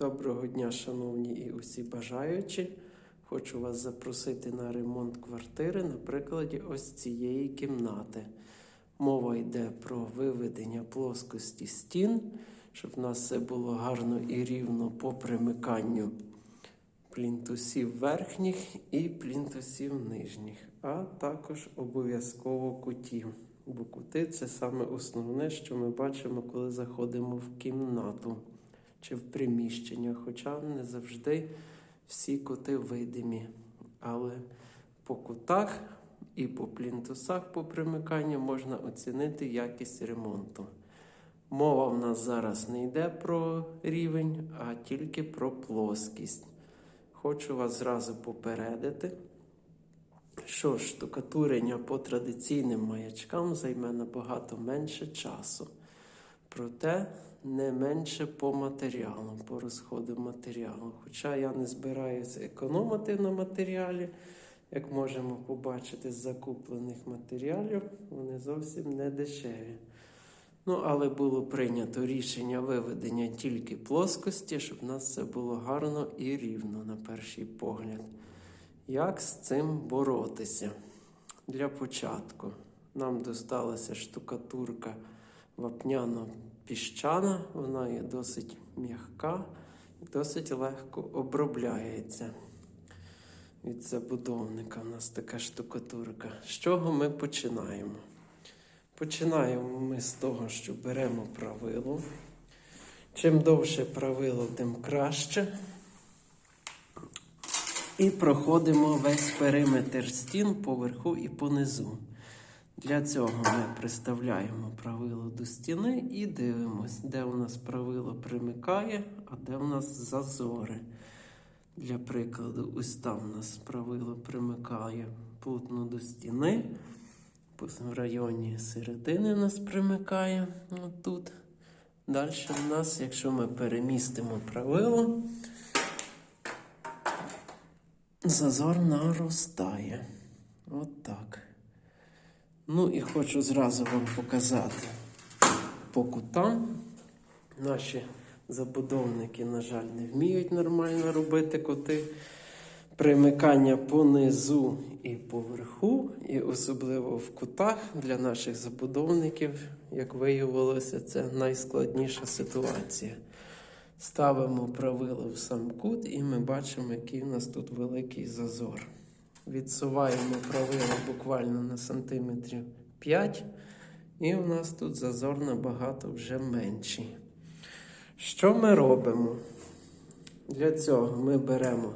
Доброго дня, шановні і усі бажаючі. Хочу вас запросити на ремонт квартири на прикладі ось цієї кімнати. Мова йде про виведення плоскості стін, щоб в нас все було гарно і рівно по примиканню плінтусів верхніх і плінтусів нижніх, а також обов'язково кутів. Бо кути це саме основне, що ми бачимо, коли заходимо в кімнату чи в приміщення. Хоча не завжди всі кути видимі. Але по кутах і по плінтусах по примиканню можна оцінити якість ремонту. Мова в нас зараз не йде про рівень, а тільки про плоскість. Хочу вас зразу попередити, що штукатурення по традиційним маячкам займе набагато менше часу. Проте не менше по матеріалу, по розходу матеріалу. Хоча я не збираюся економити на матеріалі, як можемо побачити з закуплених матеріалів, вони зовсім не дешеві. Ну, але було прийнято рішення виведення тільки плоскості, щоб в нас все було гарно і рівно на перший погляд. Як з цим боротися? Для початку нам досталася штукатурка вапняно-піщана, вона є досить м'яка і досить легко обробляється. Від забудовника у нас така штукатурка. З чого ми починаємо? Починаємо ми з того, що беремо правило. Чим довше правило, тим краще. І проходимо весь периметр стін поверху і понизу. Для цього ми приставляємо правило до стіни і дивимось, де у нас правило примикає, а де у нас зазори. Для прикладу, ось там у нас правило примикає плотно до стіни. В районі середини у нас примикає отут. Далі в нас, якщо ми перемістимо правило, зазор наростає. От так. Ну і хочу зразу вам показати по кутам. Наші забудовники, на жаль, не вміють нормально робити кути. Примикання понизу і поверху, і особливо в кутах для наших забудовників, як виявилося, це найскладніша ситуація. Ставимо правило в сам кут, і ми бачимо, який у нас тут великий зазор. Відсуваємо правило буквально на сантиметрів 5, і у нас тут зазор набагато вже менший. Що ми робимо? Для цього ми беремо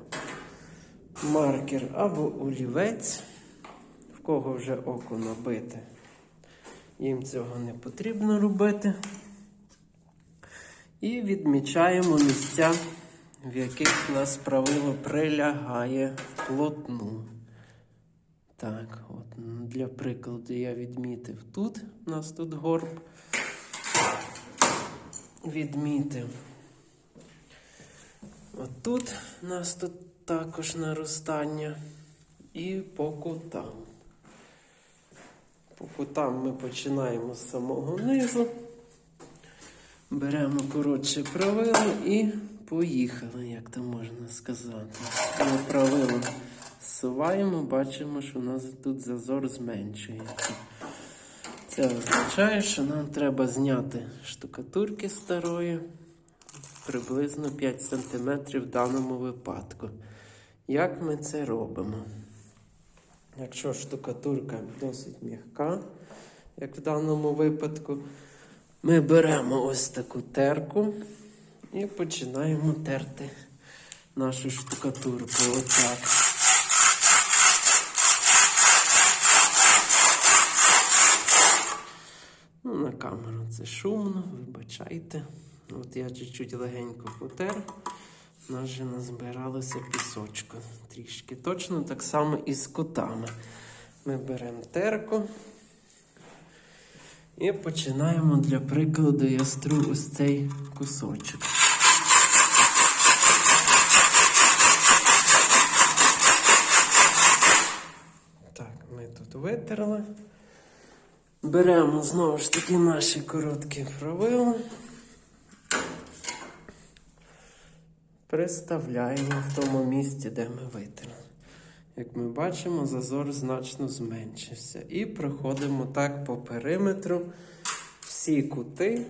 маркер або олівець, в кого вже око набите. Їм цього не потрібно робити. І відмічаємо місця, в яких у нас правило прилягає вплотну. Так, от для прикладу я відмітив тут. У нас тут горб. Відмітив. От тут у нас тут також наростання. І по кутам. По кутам ми починаємо з самого низу. Беремо коротше правило і поїхали, як то можна сказати. Правило зсуваємо, бачимо, що у нас тут зазор зменшується. Це означає, що нам треба зняти штукатурки старої приблизно 5 см в даному випадку. Як ми це робимо? Якщо штукатурка досить м'яка, як в даному випадку, ми беремо ось таку терку і починаємо терти нашу штукатурку. Отак. Ну, на камеру це шумно, вибачайте. От я чуть-чуть легенько потер. У нас же назбиралося пісочку трішки. Точно так само і з кутами. Ми беремо терку і починаємо для прикладу я ось цей кусочок. Так, ми тут витерли. Беремо знову ж таки наші короткі правила. приставляємо в тому місці, де ми витерли. Як ми бачимо, зазор значно зменшився. І проходимо так по периметру всі кути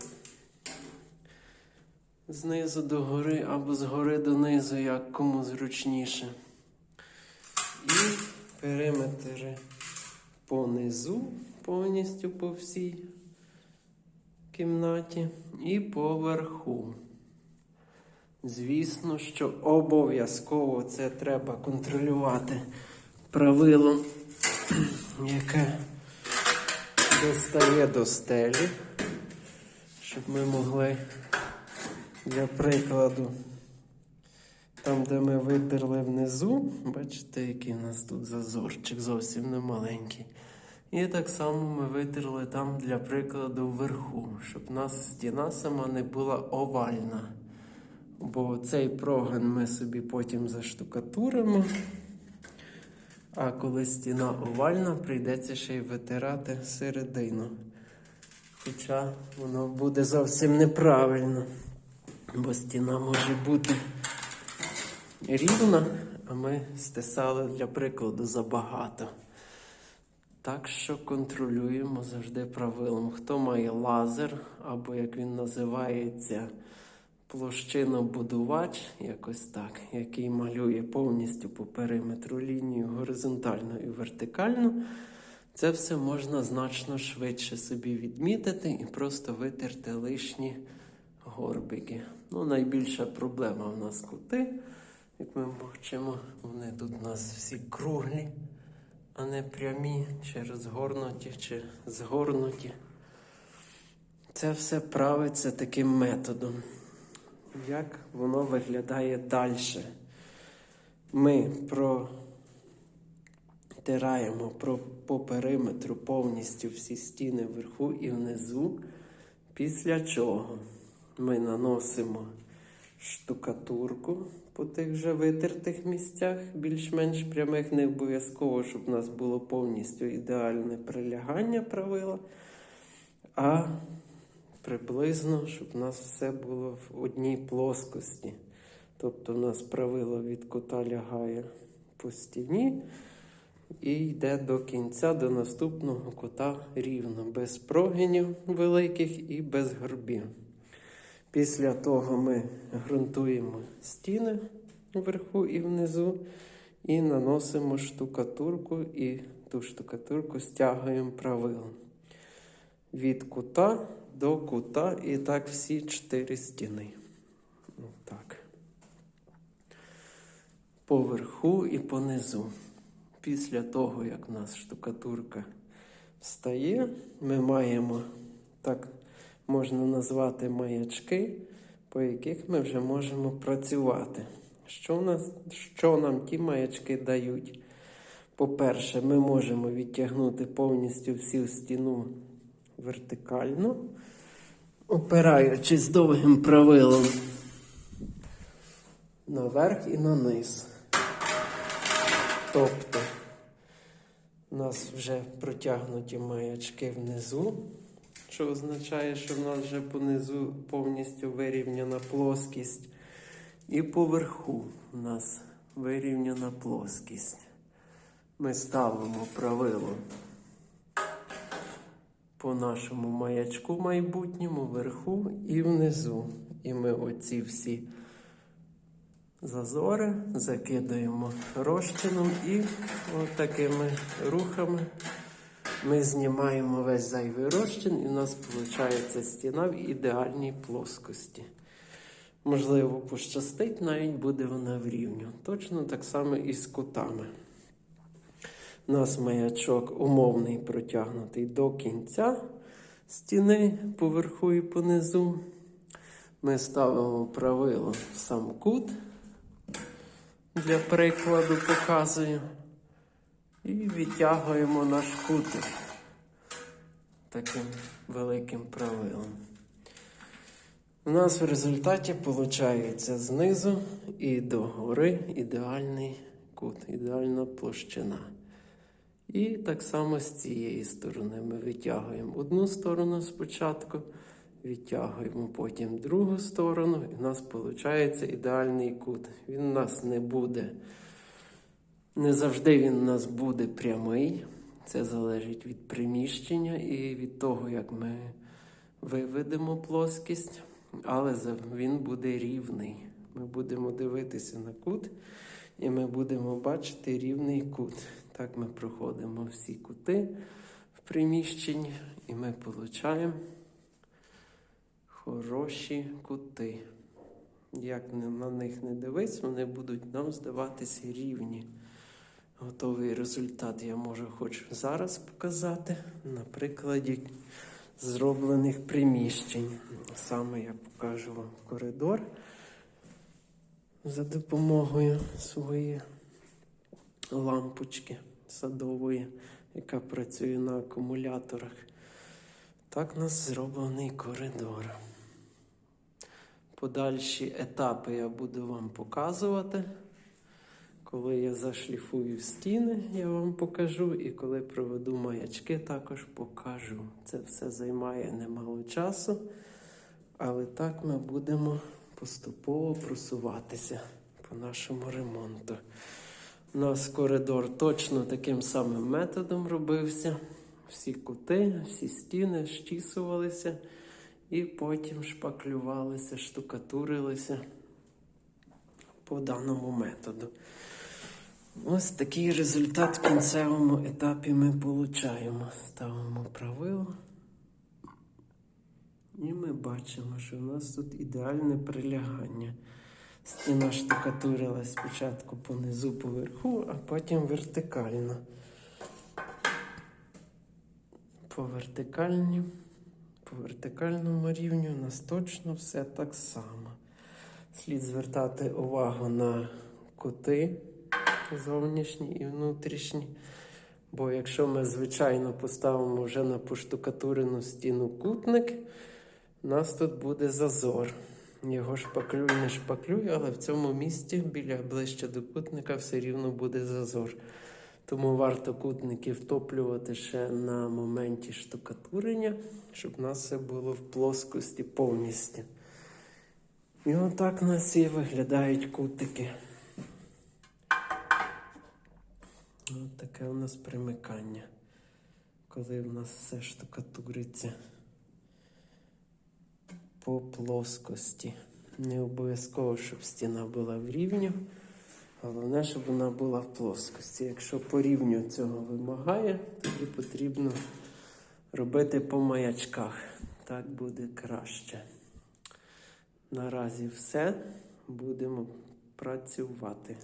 знизу до гори або згори донизу, як кому зручніше. І периметри понизу, повністю по всій кімнаті, і поверху. Звісно, що обов'язково це треба контролювати правилом, яке достає до стелі, щоб ми могли для прикладу, там, де ми витерли внизу, бачите, який у нас тут зазорчик зовсім не маленький. І так само ми витерли там для прикладу вверху, щоб у нас стіна сама не була овальна. Бо цей прогин ми собі потім заштукатуримо. А коли стіна овальна, прийдеться ще й витирати середину. Хоча воно буде зовсім неправильно. Бо стіна може бути рівна, а ми стисали для прикладу забагато. Так що контролюємо завжди правилом. Хто має лазер, або як він називається, площинобудувач, якось так, який малює повністю по периметру лінію горизонтально і вертикально, це все можна значно швидше собі відмітити і просто витерти лишні горбики. Ну, найбільша проблема в нас кути. Як ми бачимо, вони тут у нас всі круглі, а не прямі, чи розгорнуті, чи згорнуті. Це все правиться таким методом. Як воно виглядає далі? Ми протираємо по периметру повністю всі стіни вверху і внизу, після чого ми наносимо штукатурку по тих вже витертих місцях, більш-менш прямих, не обов'язково, щоб у нас було повністю ідеальне прилягання правила, а приблизно, щоб у нас все було в одній плоскості. Тобто у нас правило від кута лягає по стіні і йде до кінця, до наступного кута рівно, без прогинів великих і без горбів. Після того ми ґрунтуємо стіни вверху і внизу і наносимо штукатурку і ту штукатурку стягуємо правилом. Від кута до кута і так всі чотири стіни. Так. Поверху і понизу. Після того, як у нас штукатурка встає, ми маємо так можна назвати маячки, по яких ми вже можемо працювати. Що, нас, що нам ті маячки дають? По-перше, ми можемо відтягнути повністю всю стіну вертикально, опираючись довгим правилом наверх і на низ. Тобто, у нас вже протягнуті маячки внизу що означає, що в нас вже понизу повністю вирівняна плоскість. І поверху у нас вирівняна плоскість. Ми ставимо правило по нашому маячку майбутньому вверху і внизу. І ми оці всі зазори закидаємо розчином і отакими рухами ми знімаємо весь зайвий розчин, і у нас виходить стіна в ідеальній плоскості. Можливо, пощастить, навіть буде вона в рівню. Точно так само і з кутами. У нас маячок умовний протягнутий до кінця стіни поверху і понизу. Ми ставимо правило в сам кут. Для прикладу показую. І відтягуємо наш кутик таким великим правилом. У нас в результаті виходить знизу і до гори ідеальний кут, ідеальна площина. І так само з цієї сторони ми витягуємо одну сторону спочатку, Відтягуємо потім другу сторону, і в нас виходить ідеальний кут. Він у нас не буде, не завжди він у нас буде прямий. Це залежить від приміщення і від того, як ми виведемо плоскість, але він буде рівний. Ми будемо дивитися на кут, і ми будемо бачити рівний кут. Так ми проходимо всі кути в приміщенні, і ми отримуємо хороші кути. Як на них не дивись, вони будуть нам здаватися рівні. Готовий результат я можу хоч зараз показати на прикладі зроблених приміщень. Саме я покажу вам коридор за допомогою своєї лампочки садової, яка працює на акумуляторах. Так у нас зроблений коридор. Подальші етапи я буду вам показувати. Коли я зашліфую стіни, я вам покажу, і коли проведу маячки, також покажу. Це все займає немало часу, але так ми будемо поступово просуватися по нашому ремонту. У нас коридор точно таким самим методом робився. Всі кути, всі стіни щісувалися і потім шпаклювалися, штукатурилися по даному методу. Ось такий результат в кінцевому етапі ми отримуємо. Ставимо правило. І ми бачимо, що у нас тут ідеальне прилягання. Стіна штукатурилась спочатку понизу поверху, а потім вертикально. По вертикальні, по вертикальному рівню у нас точно все так само. Слід звертати увагу на кути зовнішні і внутрішні. Бо якщо ми, звичайно, поставимо вже на поштукатурену стіну кутник, у нас тут буде зазор. Його шпаклюй, не шпаклюй, але в цьому місці біля ближче до кутника все рівно буде зазор. Тому варто кутники втоплювати ще на моменті штукатурення, щоб у нас все було в плоскості повністю. І отак у нас і виглядають кутики. От таке у нас примикання, коли в нас все штукатуриться по плоскості. Не обов'язково, щоб стіна була в рівню. Головне, щоб вона була в плоскості. Якщо по рівню цього вимагає, тоді потрібно робити по маячках. Так буде краще. Наразі все. Будемо працювати.